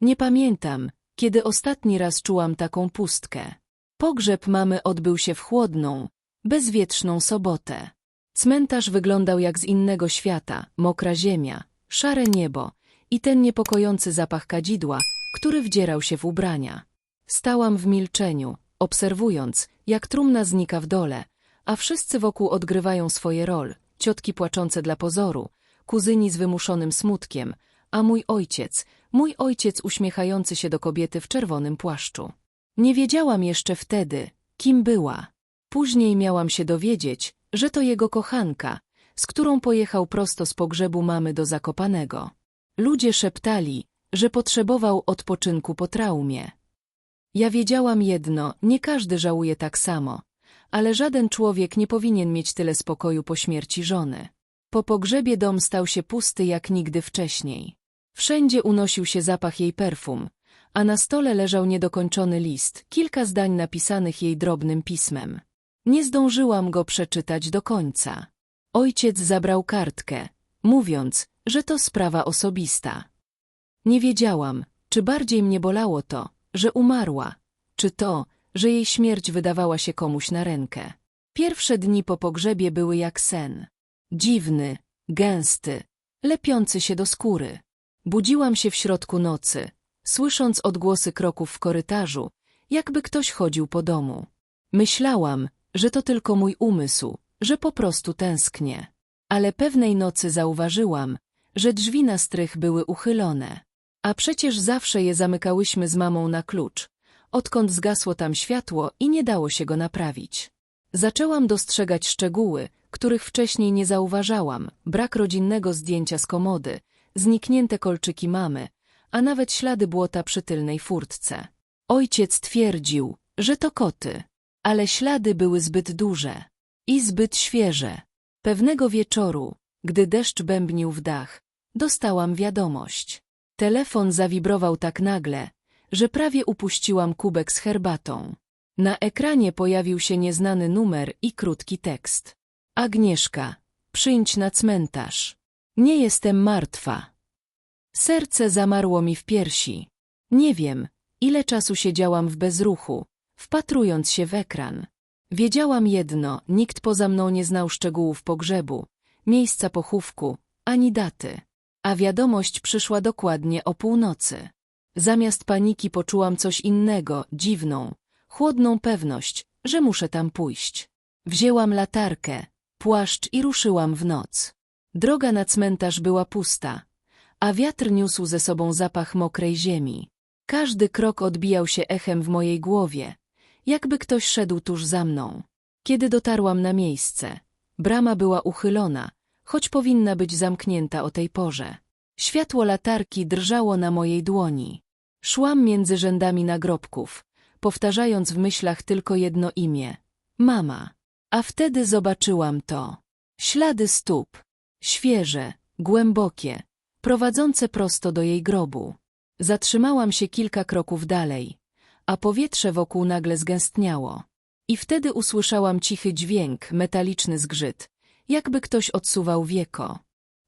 Nie pamiętam, kiedy ostatni raz czułam taką pustkę. Pogrzeb mamy odbył się w chłodną, bezwietrzną sobotę. Cmentarz wyglądał jak z innego świata, mokra ziemia, szare niebo i ten niepokojący zapach kadzidła, który wdzierał się w ubrania. Stałam w milczeniu, obserwując, jak trumna znika w dole, a wszyscy wokół odgrywają swoje rol, ciotki płaczące dla pozoru, kuzyni z wymuszonym smutkiem, a mój ojciec, mój ojciec uśmiechający się do kobiety w czerwonym płaszczu. Nie wiedziałam jeszcze wtedy, kim była. Później miałam się dowiedzieć, że to jego kochanka, z którą pojechał prosto z pogrzebu mamy do Zakopanego. Ludzie szeptali, że potrzebował odpoczynku po traumie. Ja wiedziałam jedno, nie każdy żałuje tak samo, ale żaden człowiek nie powinien mieć tyle spokoju po śmierci żony. Po pogrzebie dom stał się pusty jak nigdy wcześniej. Wszędzie unosił się zapach jej perfum, a na stole leżał niedokończony list, kilka zdań napisanych jej drobnym pismem. Nie zdążyłam go przeczytać do końca. Ojciec zabrał kartkę, mówiąc, że to sprawa osobista. Nie wiedziałam, czy bardziej mnie bolało to, że umarła, czy to, że jej śmierć wydawała się komuś na rękę. Pierwsze dni po pogrzebie były jak sen. Dziwny, gęsty, lepiący się do skóry. Budziłam się w środku nocy, słysząc odgłosy kroków w korytarzu, jakby ktoś chodził po domu. Myślałam, że to tylko mój umysł, że po prostu tęsknię. Ale pewnej nocy zauważyłam, że drzwi na strych były uchylone. A przecież zawsze je zamykałyśmy z mamą na klucz, odkąd zgasło tam światło i nie dało się go naprawić. Zaczęłam dostrzegać szczegóły, których wcześniej nie zauważałam, brak rodzinnego zdjęcia z komody, zniknięte kolczyki mamy, a nawet ślady błota przy tylnej furtce. Ojciec twierdził, że to koty, ale ślady były zbyt duże i zbyt świeże. Pewnego wieczoru, gdy deszcz bębnił w dach, dostałam wiadomość. Telefon zawibrował tak nagle, że prawie upuściłam kubek z herbatą. Na ekranie pojawił się nieznany numer i krótki tekst. Agnieszka, przyjdź na cmentarz. Nie jestem martwa. Serce zamarło mi w piersi. Nie wiem, ile czasu siedziałam w bezruchu, wpatrując się w ekran. Wiedziałam jedno, nikt poza mną nie znał szczegółów pogrzebu, miejsca pochówku, ani daty. A wiadomość przyszła dokładnie o północy. Zamiast paniki poczułam coś innego, dziwną, chłodną pewność, że muszę tam pójść. Wzięłam latarkę, płaszcz i ruszyłam w noc. Droga na cmentarz była pusta, a wiatr niósł ze sobą zapach mokrej ziemi. Każdy krok odbijał się echem w mojej głowie, jakby ktoś szedł tuż za mną. Kiedy dotarłam na miejsce, brama była uchylona, choć powinna być zamknięta o tej porze. Światło latarki drżało na mojej dłoni. Szłam między rzędami nagrobków, powtarzając w myślach tylko jedno imię — mama. A wtedy zobaczyłam to. Ślady stóp. Świeże, głębokie, prowadzące prosto do jej grobu. Zatrzymałam się kilka kroków dalej, a powietrze wokół nagle zgęstniało. I wtedy usłyszałam cichy dźwięk, metaliczny zgrzyt, jakby ktoś odsuwał wieko.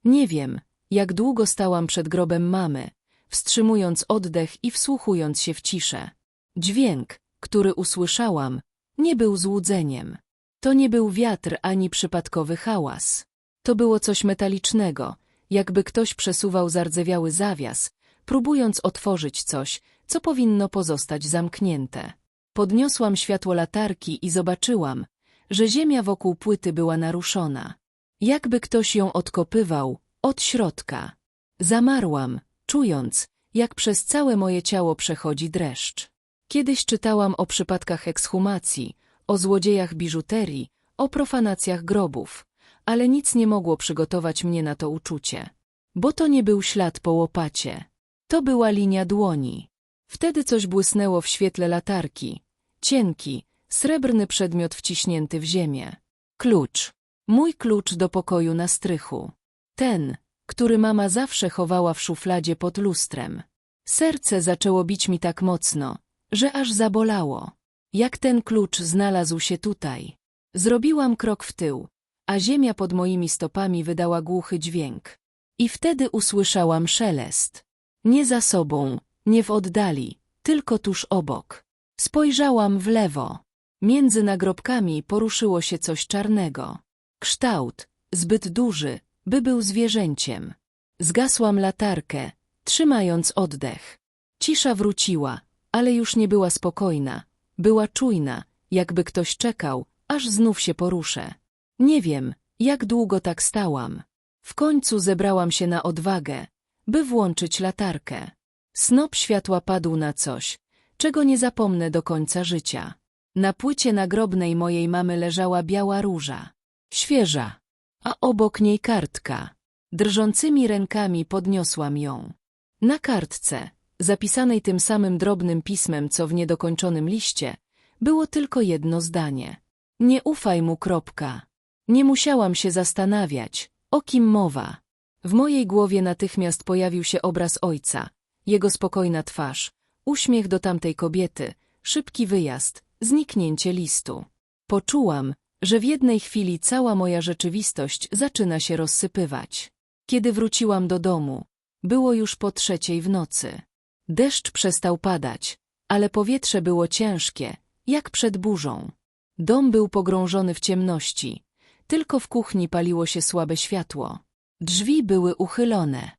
Nie wiem, jak długo stałam przed grobem mamy, wstrzymując oddech i wsłuchując się w ciszę. Dźwięk, który usłyszałam, nie był złudzeniem. To nie był wiatr ani przypadkowy hałas. To było coś metalicznego, jakby ktoś przesuwał zardzewiały zawias, próbując otworzyć coś, co powinno pozostać zamknięte. Podniosłam światło latarki i zobaczyłam, że ziemia wokół płyty była naruszona. Jakby ktoś ją odkopywał, od środka. Zamarłam, czując, jak przez całe moje ciało przechodzi dreszcz. Kiedyś czytałam o przypadkach ekshumacji, o złodziejach biżuterii, o profanacjach grobów, ale nic nie mogło przygotować mnie na to uczucie. Bo to nie był ślad po łopacie. To była linia dłoni. Wtedy coś błysnęło w świetle latarki. Cienki, srebrny przedmiot wciśnięty w ziemię. Klucz. Mój klucz do pokoju na strychu. Ten, który mama zawsze chowała w szufladzie pod lustrem. Serce zaczęło bić mi tak mocno, że aż zabolało. Jak ten klucz znalazł się tutaj? Zrobiłam krok w tył, a ziemia pod moimi stopami wydała głuchy dźwięk. I wtedy usłyszałam szelest. Nie za sobą, Nie w oddali, tylko tuż obok. Spojrzałam w lewo. Między nagrobkami poruszyło się coś czarnego. Kształt, zbyt duży, by był zwierzęciem. Zgasłam latarkę, trzymając oddech. Cisza wróciła, ale już nie była spokojna. Była czujna, jakby ktoś czekał, aż znów się poruszę. Nie wiem, jak długo tak stałam. W końcu zebrałam się na odwagę, by włączyć latarkę. Snop światła padł na coś, czego nie zapomnę do końca życia. Na płycie nagrobnej mojej mamy leżała biała róża. Świeża. A obok niej kartka. Drżącymi rękami podniosłam ją. Na kartce, zapisanej tym samym drobnym pismem co w niedokończonym liście, było tylko jedno zdanie. Nie ufaj mu kropka. Nie musiałam się zastanawiać, o kim mowa. W mojej głowie natychmiast pojawił się obraz ojca, jego spokojna twarz, uśmiech do tamtej kobiety, szybki wyjazd, zniknięcie listu. Poczułam, że w jednej chwili cała moja rzeczywistość zaczyna się rozsypywać. Kiedy wróciłam do domu, było już po trzeciej w nocy. Deszcz przestał padać, ale powietrze było ciężkie, jak przed burzą. Dom był pogrążony w ciemności, tylko w kuchni paliło się słabe światło. Drzwi były uchylone.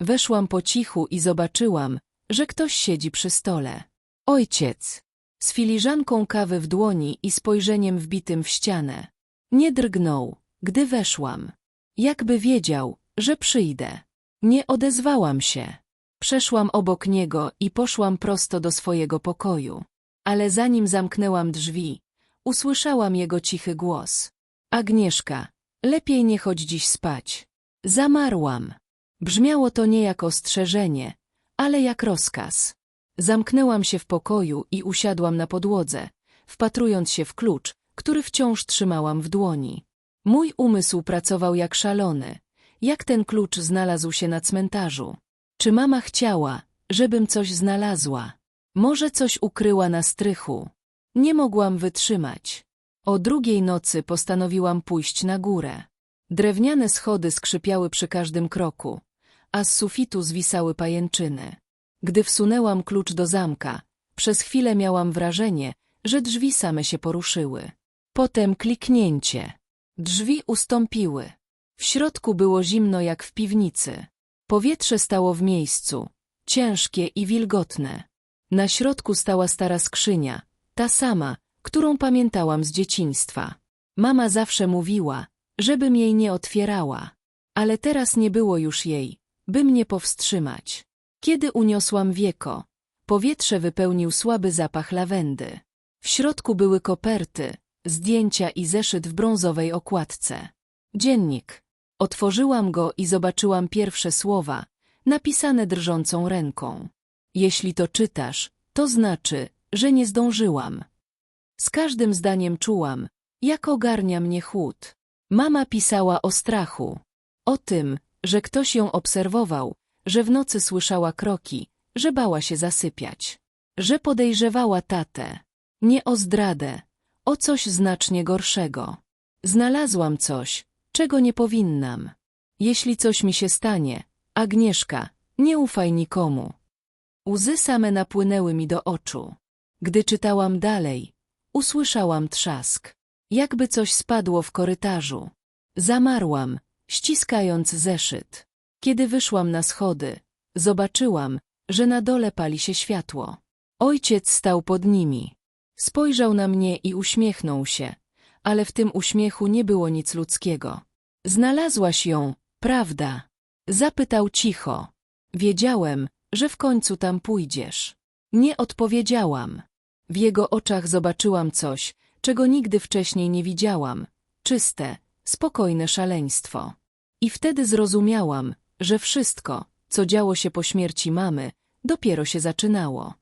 Weszłam po cichu i zobaczyłam, że ktoś siedzi przy stole. Ojciec. Z filiżanką kawy w dłoni i spojrzeniem wbitym w ścianę. Nie drgnął, gdy weszłam. Jakby wiedział, że przyjdę. Nie odezwałam się. Przeszłam obok niego i poszłam prosto do swojego pokoju. Ale zanim zamknęłam drzwi, usłyszałam jego cichy głos. Agnieszka, lepiej nie chodź dziś spać. Zamarłam. Brzmiało to nie jak ostrzeżenie, ale jak rozkaz. Zamknęłam się w pokoju i usiadłam na podłodze, wpatrując się w klucz, który wciąż trzymałam w dłoni. Mój umysł pracował jak szalony. Jak ten klucz znalazł się na cmentarzu? Czy mama chciała, żebym coś znalazła? Może coś ukryła na strychu? Nie mogłam wytrzymać. O drugiej nocy postanowiłam pójść na górę. Drewniane schody skrzypiały przy każdym kroku, a z sufitu zwisały pajęczyny. Gdy wsunęłam klucz do zamka, przez chwilę miałam wrażenie, że drzwi same się poruszyły. Potem kliknięcie. Drzwi ustąpiły. W środku było zimno jak w piwnicy. Powietrze stało w miejscu, ciężkie i wilgotne. Na środku stała stara skrzynia, ta sama, którą pamiętałam z dzieciństwa. Mama zawsze mówiła, żebym jej nie otwierała, ale teraz nie było już jej, by mnie powstrzymać. Kiedy uniosłam wieko, powietrze wypełnił słaby zapach lawendy. W środku były koperty, zdjęcia i zeszyt w brązowej okładce. Dziennik. Otworzyłam go i zobaczyłam pierwsze słowa, napisane drżącą ręką. Jeśli to czytasz, to znaczy, że nie zdążyłam. Z każdym zdaniem czułam, jak ogarnia mnie chłód. Mama pisała o strachu, o tym, że ktoś ją obserwował, że w nocy słyszała kroki, że bała się zasypiać, że podejrzewała tatę. Nie o zdradę, o coś znacznie gorszego. Znalazłam coś, czego nie powinnam. Jeśli coś mi się stanie, Agnieszka, nie ufaj nikomu. Łzy same napłynęły mi do oczu. Gdy czytałam dalej, usłyszałam trzask. Jakby coś spadło w korytarzu. Zamarłam, ściskając zeszyt. Kiedy wyszłam na schody, zobaczyłam, że na dole pali się światło. Ojciec stał pod nimi. Spojrzał na mnie i uśmiechnął się, ale w tym uśmiechu nie było nic ludzkiego. Znalazłaś ją, prawda? Zapytał cicho. Wiedziałem, że w końcu tam pójdziesz. Nie odpowiedziałam. W jego oczach zobaczyłam coś, czego nigdy wcześniej nie widziałam. Czyste, spokojne szaleństwo. I wtedy zrozumiałam, że wszystko, co działo się po śmierci mamy, dopiero się zaczynało.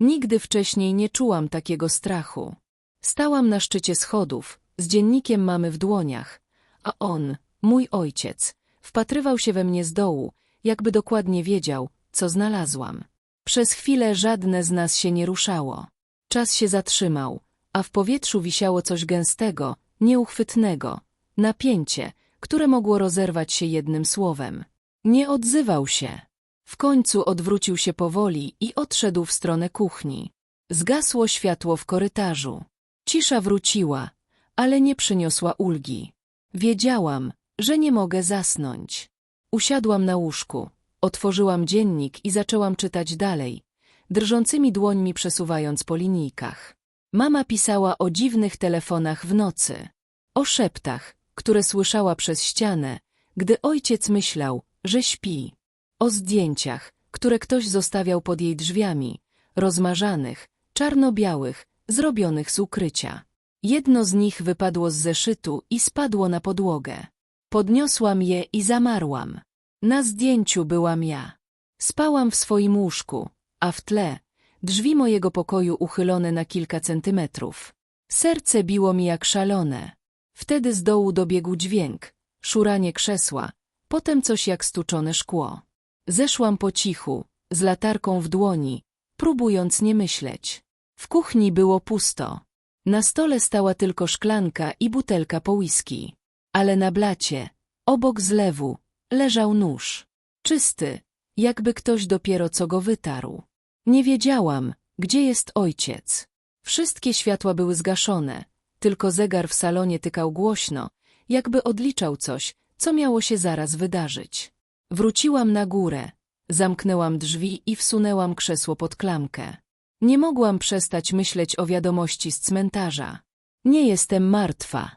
Nigdy wcześniej nie czułam takiego strachu. Stałam na szczycie schodów, z dziennikiem mamy w dłoniach, a on, mój ojciec, wpatrywał się we mnie z dołu, jakby dokładnie wiedział, co znalazłam. Przez chwilę żadne z nas się nie ruszało. Czas się zatrzymał, a w powietrzu wisiało coś gęstego, nieuchwytnego, napięcie, które mogło rozerwać się jednym słowem. Nie odzywał się. W końcu odwrócił się powoli i odszedł w stronę kuchni. Zgasło światło w korytarzu. Cisza wróciła, ale nie przyniosła ulgi. Wiedziałam, że nie mogę zasnąć. Usiadłam na łóżku, otworzyłam dziennik i zaczęłam czytać dalej, drżącymi dłońmi przesuwając po linijkach. Mama pisała o dziwnych telefonach w nocy, o szeptach, które słyszała przez ścianę, gdy ojciec myślał, że śpi, o zdjęciach, które ktoś zostawiał pod jej drzwiami, rozmarzanych, czarno-białych, zrobionych z ukrycia. Jedno z nich wypadło z zeszytu i spadło na podłogę. Podniosłam je i zamarłam. Na zdjęciu byłam ja. Spałam w swoim łóżku, a w tle drzwi mojego pokoju uchylone na kilka centymetrów. Serce biło mi jak szalone. Wtedy z dołu dobiegł dźwięk, szuranie krzesła, potem coś jak stuczone szkło. Zeszłam po cichu, z latarką w dłoni, próbując nie myśleć. W kuchni było pusto. Na stole stała tylko szklanka i butelka po whisky. Ale na blacie, obok zlewu, leżał nóż. Czysty, jakby ktoś dopiero co go wytarł. Nie wiedziałam, gdzie jest ojciec. Wszystkie światła były zgaszone, tylko zegar w salonie tykał głośno, jakby odliczał coś, co miało się zaraz wydarzyć. Wróciłam na górę, zamknęłam drzwi i wsunęłam krzesło pod klamkę. Nie mogłam przestać myśleć o wiadomości z cmentarza. Nie jestem martwa.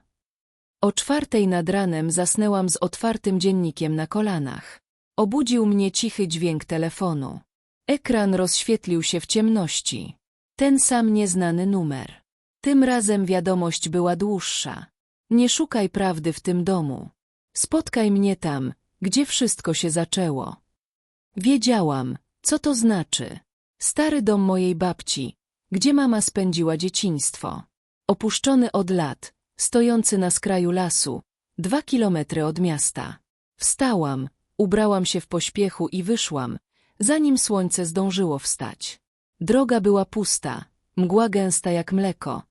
O czwartej nad ranem zasnęłam z otwartym dziennikiem na kolanach. Obudził mnie cichy dźwięk telefonu. Ekran rozświetlił się w ciemności. Ten sam nieznany numer. Tym razem wiadomość była dłuższa. Nie szukaj prawdy w tym domu. Spotkaj mnie tam, gdzie wszystko się zaczęło. Wiedziałam, co to znaczy. Stary dom mojej babci, gdzie mama spędziła dzieciństwo. Opuszczony od lat, stojący na skraju lasu, dwa kilometry od miasta. Wstałam, ubrałam się w pośpiechu i wyszłam, zanim słońce zdążyło wstać. Droga była pusta, mgła gęsta jak mleko,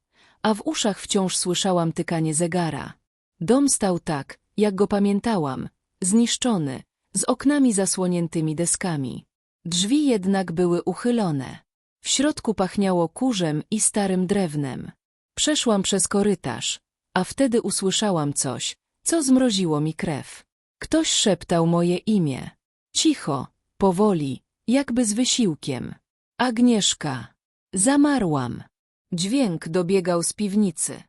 a w uszach wciąż słyszałam tykanie zegara. Dom stał tak, jak go pamiętałam, zniszczony, z oknami zasłoniętymi deskami. Drzwi jednak były uchylone. W środku pachniało kurzem i starym drewnem. Przeszłam przez korytarz, a wtedy usłyszałam coś, co zmroziło mi krew. Ktoś szeptał moje imię. Cicho, powoli, jakby z wysiłkiem. Agnieszka. Zamarłam. Dźwięk dobiegał z piwnicy.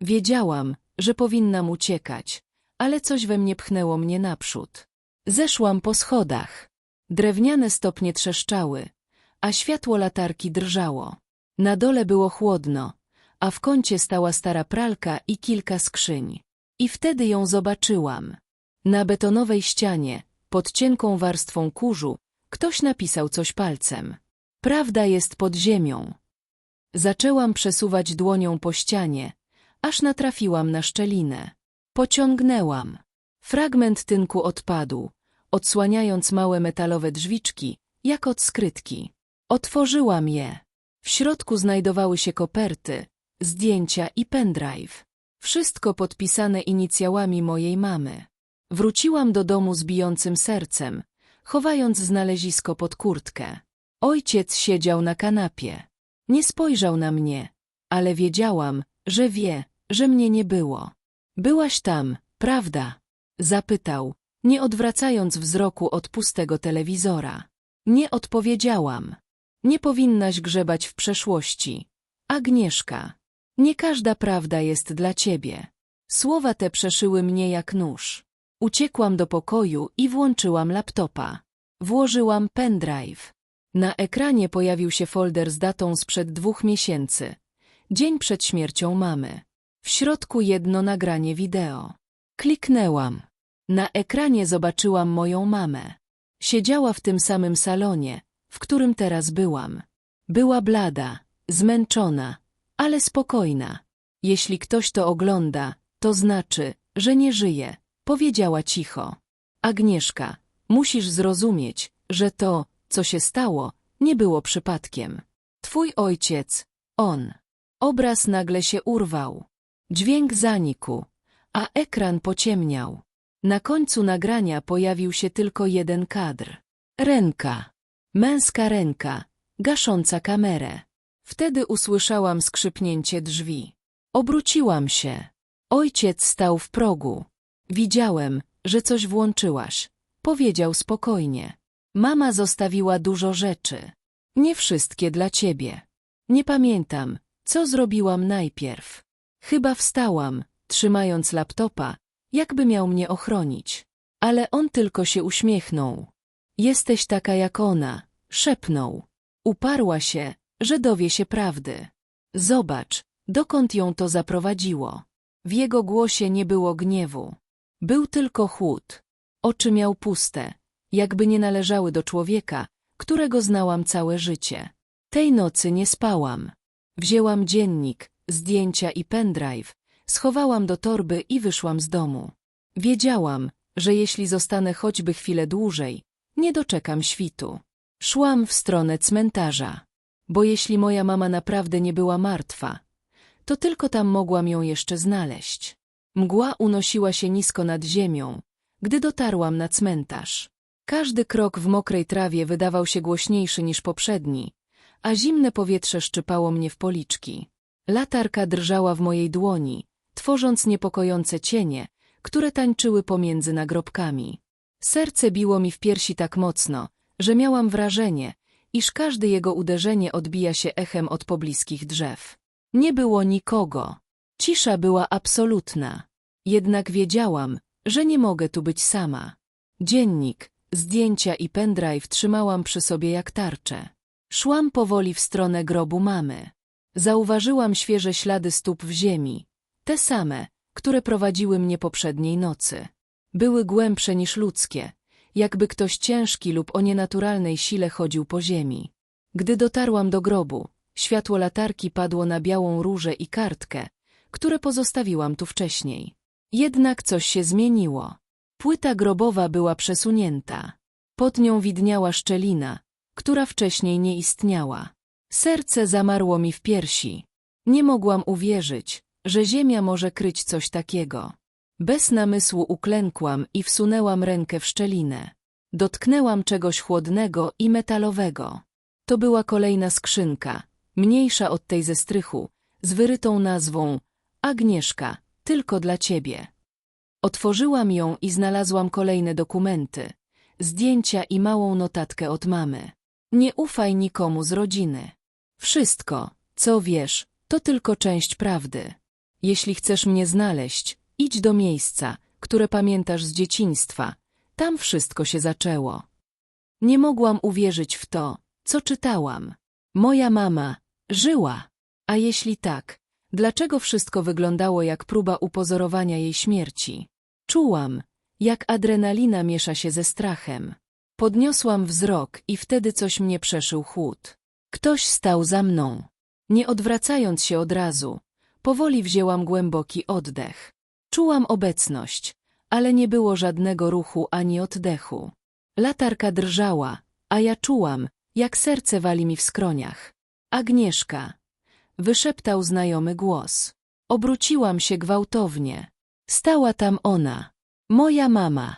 Wiedziałam, że powinnam uciekać, ale coś we mnie pchnęło mnie naprzód. Zeszłam po schodach. Drewniane stopnie trzeszczały, a światło latarki drżało. Na dole było chłodno, a w kącie stała stara pralka i kilka skrzyń. I wtedy ją zobaczyłam. Na betonowej ścianie, pod cienką warstwą kurzu, ktoś napisał coś palcem. Prawda jest pod ziemią. Zaczęłam przesuwać dłonią po ścianie, aż natrafiłam na szczelinę. Pociągnęłam. Fragment tynku odpadł, odsłaniając małe metalowe drzwiczki, jak od skrytki. Otworzyłam je. W środku znajdowały się koperty, zdjęcia i pendrive. Wszystko podpisane inicjałami mojej mamy. Wróciłam do domu z bijącym sercem, chowając znalezisko pod kurtkę. Ojciec siedział na kanapie. Nie spojrzał na mnie, ale wiedziałam, że wie, że mnie nie było. Byłaś tam, prawda? Zapytał, nie odwracając wzroku od pustego telewizora. Nie odpowiedziałam. Nie powinnaś grzebać w przeszłości. Agnieszka, nie każda prawda jest dla ciebie. Słowa te przeszyły mnie jak nóż. Uciekłam do pokoju i włączyłam laptopa. Włożyłam pendrive. Na ekranie pojawił się folder z datą sprzed dwóch miesięcy. Dzień przed śmiercią mamy. W środku jedno nagranie wideo. Kliknęłam. Na ekranie zobaczyłam moją mamę. Siedziała w tym samym salonie, w którym teraz byłam. Była blada, zmęczona, ale spokojna. Jeśli ktoś to ogląda, to znaczy, że nie żyje, powiedziała cicho. Agnieszka, musisz zrozumieć, że to, co się stało, nie było przypadkiem. Twój ojciec, on. Obraz nagle się urwał. Dźwięk zanikł, a ekran pociemniał. Na końcu nagrania pojawił się tylko jeden kadr. Ręka. Męska ręka, gasząca kamerę. Wtedy usłyszałam skrzypnięcie drzwi. Obróciłam się. Ojciec stał w progu. Widziałem, że coś włączyłaś. Powiedział spokojnie. Mama zostawiła dużo rzeczy. Nie wszystkie dla ciebie. Nie pamiętam, co zrobiłam najpierw. Chyba wstałam, trzymając laptopa, jakby miał mnie ochronić. Ale on tylko się uśmiechnął. Jesteś taka jak ona, szepnął. Uparła się, że dowie się prawdy. Zobacz, dokąd ją to zaprowadziło. W jego głosie nie było gniewu. Był tylko chłód. Oczy miał puste, jakby nie należały do człowieka, którego znałam całe życie. Tej nocy nie spałam. Wzięłam dziennik, zdjęcia i pendrive, schowałam do torby i wyszłam z domu. Wiedziałam, że jeśli zostanę choćby chwilę dłużej, nie doczekam świtu. Szłam w stronę cmentarza, bo jeśli moja mama naprawdę nie była martwa, to tylko tam mogłam ją jeszcze znaleźć. Mgła unosiła się nisko nad ziemią, gdy dotarłam na cmentarz. Każdy krok w mokrej trawie wydawał się głośniejszy niż poprzedni, a zimne powietrze szczypało mnie w policzki. Latarka drżała w mojej dłoni, tworząc niepokojące cienie, które tańczyły pomiędzy nagrobkami. Serce biło mi w piersi tak mocno, że miałam wrażenie, iż każde jego uderzenie odbija się echem od pobliskich drzew. Nie było nikogo. Cisza była absolutna. Jednak wiedziałam, że nie mogę tu być sama. Dziennik, zdjęcia i pendrive trzymałam przy sobie jak tarczę. Szłam powoli w stronę grobu mamy. Zauważyłam świeże ślady stóp w ziemi, te same, które prowadziły mnie poprzedniej nocy. Były głębsze niż ludzkie, jakby ktoś ciężki lub o nienaturalnej sile chodził po ziemi. Gdy dotarłam do grobu, światło latarki padło na białą różę i kartkę, które pozostawiłam tu wcześniej. Jednak coś się zmieniło. Płyta grobowa była przesunięta. Pod nią widniała szczelina, która wcześniej nie istniała. Serce zamarło mi w piersi. Nie mogłam uwierzyć, że ziemia może kryć coś takiego. Bez namysłu uklękłam i wsunęłam rękę w szczelinę. Dotknęłam czegoś chłodnego i metalowego. To była kolejna skrzynka, mniejsza od tej ze strychu, z wyrytą nazwą Agnieszka, tylko dla ciebie. Otworzyłam ją i znalazłam kolejne dokumenty, zdjęcia i małą notatkę od mamy. Nie ufaj nikomu z rodziny. Wszystko, co wiesz, to tylko część prawdy. Jeśli chcesz mnie znaleźć, idź do miejsca, które pamiętasz z dzieciństwa. Tam wszystko się zaczęło. Nie mogłam uwierzyć w to, co czytałam. Moja mama żyła. A jeśli tak, dlaczego wszystko wyglądało jak próba upozorowania jej śmierci? Czułam, jak adrenalina miesza się ze strachem. Podniosłam wzrok i wtedy coś mnie przeszył chłód. Ktoś stał za mną. Nie odwracając się od razu, powoli wzięłam głęboki oddech. Czułam obecność, ale nie było żadnego ruchu ani oddechu. Latarka drżała, a ja czułam, jak serce wali mi w skroniach. Agnieszka. Wyszeptał znajomy głos. Obróciłam się gwałtownie. Stała tam ona, moja mama.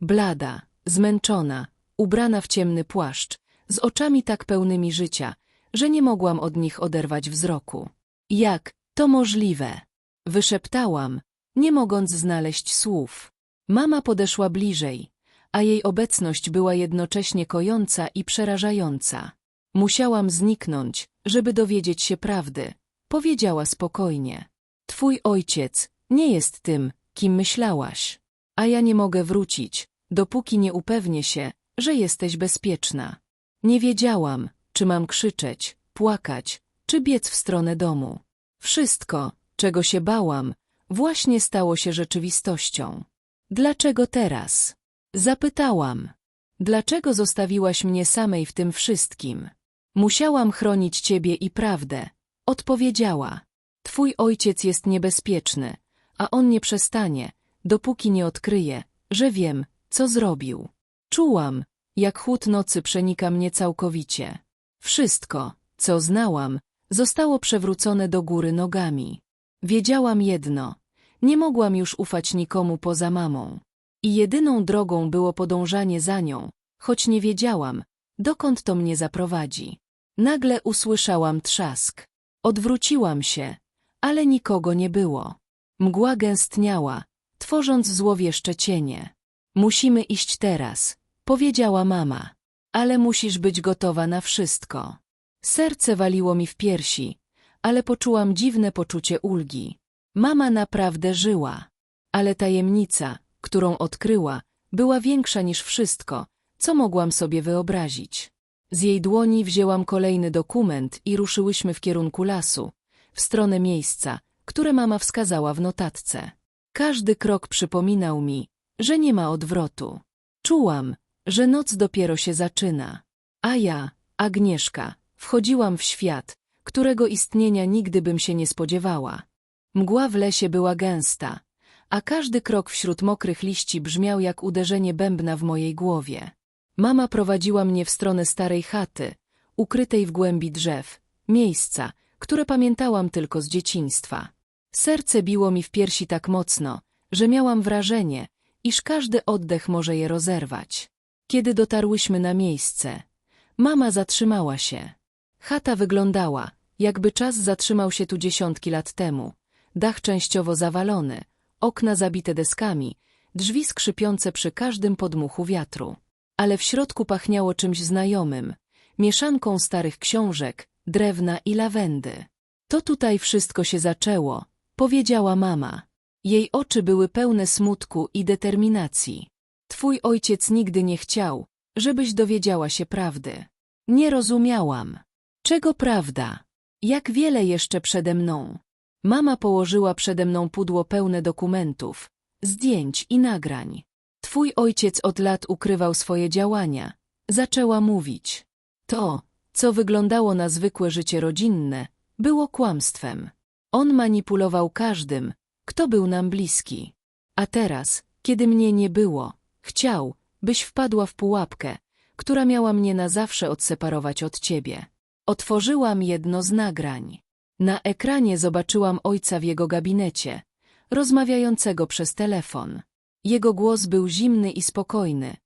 Blada, zmęczona, ubrana w ciemny płaszcz, z oczami tak pełnymi życia, że nie mogłam od nich oderwać wzroku. Jak to możliwe? Wyszeptałam, nie mogąc znaleźć słów. Mama podeszła bliżej, a jej obecność była jednocześnie kojąca i przerażająca. Musiałam zniknąć, żeby dowiedzieć się prawdy. Powiedziała spokojnie. Twój ojciec nie jest tym, kim myślałaś. A ja nie mogę wrócić, dopóki nie upewnię się, że jesteś bezpieczna. Nie wiedziałam, czy mam krzyczeć, płakać, czy biec w stronę domu. Wszystko, czego się bałam, właśnie stało się rzeczywistością. Dlaczego teraz? Zapytałam. Dlaczego zostawiłaś mnie samej w tym wszystkim? Musiałam chronić ciebie i prawdę. Odpowiedziała. Twój ojciec jest niebezpieczny, a on nie przestanie, dopóki nie odkryje, że wiem, co zrobił. Czułam, jak chłód nocy przenika mnie całkowicie. Wszystko, co znałam, zostało przewrócone do góry nogami. Wiedziałam jedno, nie mogłam już ufać nikomu poza mamą. I jedyną drogą było podążanie za nią, choć nie wiedziałam, dokąd to mnie zaprowadzi. Nagle usłyszałam trzask. Odwróciłam się, ale nikogo nie było. Mgła gęstniała, tworząc złowieszcze cienie. Musimy iść teraz, powiedziała mama. Ale musisz być gotowa na wszystko. Serce waliło mi w piersi, ale poczułam dziwne poczucie ulgi. Mama naprawdę żyła. Ale tajemnica, którą odkryła, była większa niż wszystko, co mogłam sobie wyobrazić. Z jej dłoni wzięłam kolejny dokument i ruszyłyśmy w kierunku lasu, w stronę miejsca, które mama wskazała w notatce. Każdy krok przypominał mi, że nie ma odwrotu. Czułam, że noc dopiero się zaczyna. A ja, Agnieszka, wchodziłam w świat, którego istnienia nigdy bym się nie spodziewała. Mgła w lesie była gęsta, a każdy krok wśród mokrych liści brzmiał jak uderzenie bębna w mojej głowie. Mama prowadziła mnie w stronę starej chaty, ukrytej w głębi drzew, miejsca, które pamiętałam tylko z dzieciństwa. Serce biło mi w piersi tak mocno, że miałam wrażenie, iż każdy oddech może je rozerwać. Kiedy dotarłyśmy na miejsce, mama zatrzymała się. Chata wyglądała, jakby czas zatrzymał się tu dziesiątki lat temu. Dach częściowo zawalony, okna zabite deskami, drzwi skrzypiące przy każdym podmuchu wiatru. Ale w środku pachniało czymś znajomym, mieszanką starych książek, drewna i lawendy. To tutaj wszystko się zaczęło, powiedziała mama. Jej oczy były pełne smutku i determinacji. Twój ojciec nigdy nie chciał, żebyś dowiedziała się prawdy. Nie rozumiałam. Czego prawda? Jak wiele jeszcze przede mną? Mama położyła przede mną pudło pełne dokumentów, zdjęć i nagrań. Twój ojciec od lat ukrywał swoje działania. Zaczęła mówić. To, co wyglądało na zwykłe życie rodzinne, było kłamstwem. On manipulował każdym, kto był nam bliski. A teraz, kiedy mnie nie było, chciał, byś wpadła w pułapkę, która miała mnie na zawsze odseparować od ciebie. Otworzyłam jedno z nagrań. Na ekranie zobaczyłam ojca w jego gabinecie, rozmawiającego przez telefon. Jego głos był zimny i spokojny,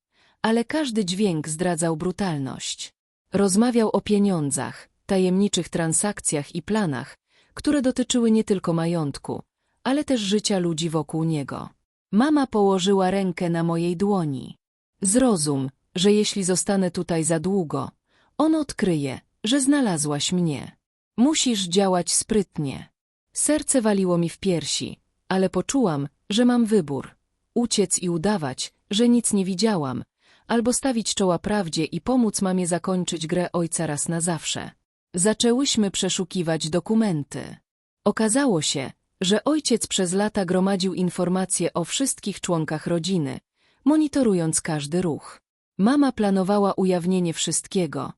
ale każdy dźwięk zdradzał brutalność. Rozmawiał o pieniądzach, tajemniczych transakcjach i planach, które dotyczyły nie tylko majątku, ale też życia ludzi wokół niego. Mama położyła rękę na mojej dłoni. Zrozum, że jeśli zostanę tutaj za długo, on odkryje, że znalazłaś mnie. Musisz działać sprytnie. Serce waliło mi w piersi, ale poczułam, że mam wybór. Uciec i udawać, że nic nie widziałam, albo stawić czoła prawdzie i pomóc mamie zakończyć grę ojca raz na zawsze. Zaczęłyśmy przeszukiwać dokumenty. Okazało się, że ojciec przez lata gromadził informacje o wszystkich członkach rodziny, monitorując każdy ruch. Mama planowała ujawnienie wszystkiego,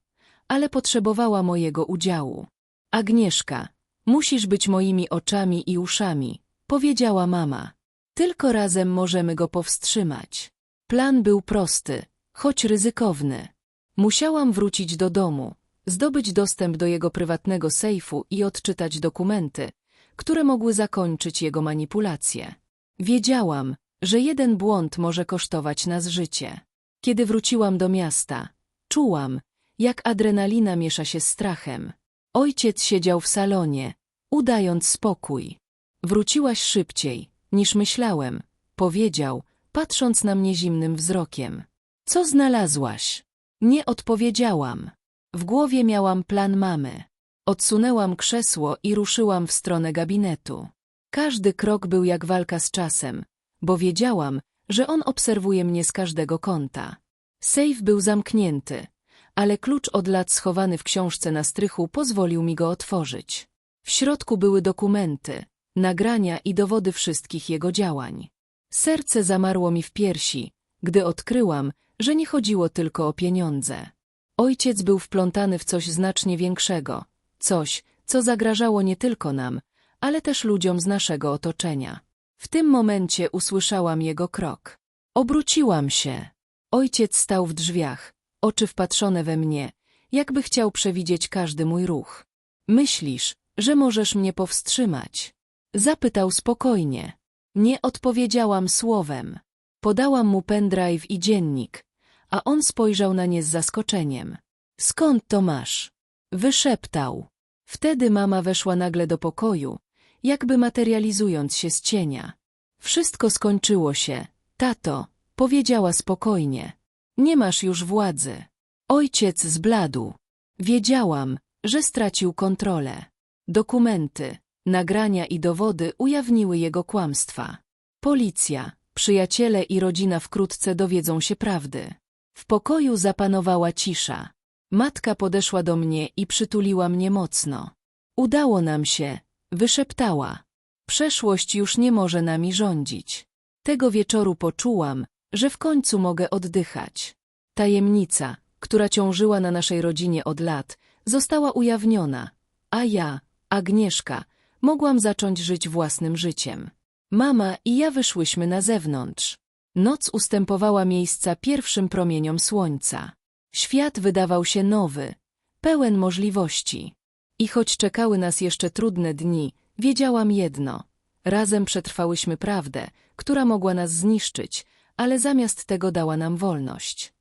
ale potrzebowała mojego udziału. Agnieszka, musisz być moimi oczami i uszami, powiedziała mama. Tylko razem możemy go powstrzymać. Plan był prosty, choć ryzykowny. Musiałam wrócić do domu, zdobyć dostęp do jego prywatnego sejfu i odczytać dokumenty, które mogły zakończyć jego manipulacje. Wiedziałam, że jeden błąd może kosztować nas życie. Kiedy wróciłam do miasta, czułam, jak adrenalina miesza się z strachem. Ojciec siedział w salonie, udając spokój. Wróciłaś szybciej, niż myślałem, powiedział, patrząc na mnie zimnym wzrokiem. Co znalazłaś? Nie odpowiedziałam. W głowie miałam plan mamy. Odsunęłam krzesło i ruszyłam w stronę gabinetu. Każdy krok był jak walka z czasem, bo wiedziałam, że on obserwuje mnie z każdego kąta. Sejf był zamknięty, ale klucz od lat schowany w książce na strychu pozwolił mi go otworzyć. W środku były dokumenty, nagrania i dowody wszystkich jego działań. Serce zamarło mi w piersi, gdy odkryłam, że nie chodziło tylko o pieniądze. Ojciec był wplątany w coś znacznie większego, coś, co zagrażało nie tylko nam, ale też ludziom z naszego otoczenia. W tym momencie usłyszałam jego krok. Obróciłam się. Ojciec stał w drzwiach, oczy wpatrzone we mnie, jakby chciał przewidzieć każdy mój ruch. Myślisz, że możesz mnie powstrzymać? Zapytał spokojnie. Nie odpowiedziałam słowem. Podałam mu pendrive i dziennik, a on spojrzał na nie z zaskoczeniem. Skąd to masz? Wyszeptał. Wtedy mama weszła nagle do pokoju, jakby materializując się z cienia. Wszystko skończyło się, tato, powiedziała spokojnie. Nie masz już władzy. Ojciec zbladł. Wiedziałam, że stracił kontrolę. Dokumenty, nagrania i dowody ujawniły jego kłamstwa. Policja, przyjaciele i rodzina wkrótce dowiedzą się prawdy. W pokoju zapanowała cisza. Matka podeszła do mnie i przytuliła mnie mocno. Udało nam się, wyszeptała. Przeszłość już nie może nami rządzić. Tego wieczoru poczułam, że w końcu mogę oddychać. Tajemnica, która ciążyła na naszej rodzinie od lat, została ujawniona, a ja, Agnieszka, mogłam zacząć żyć własnym życiem. Mama i ja wyszłyśmy na zewnątrz. Noc ustępowała miejsca pierwszym promieniom słońca. Świat wydawał się nowy, pełen możliwości. I choć czekały nas jeszcze trudne dni, wiedziałam jedno. Razem przetrwałyśmy prawdę, która mogła nas zniszczyć, ale zamiast tego dała nam wolność.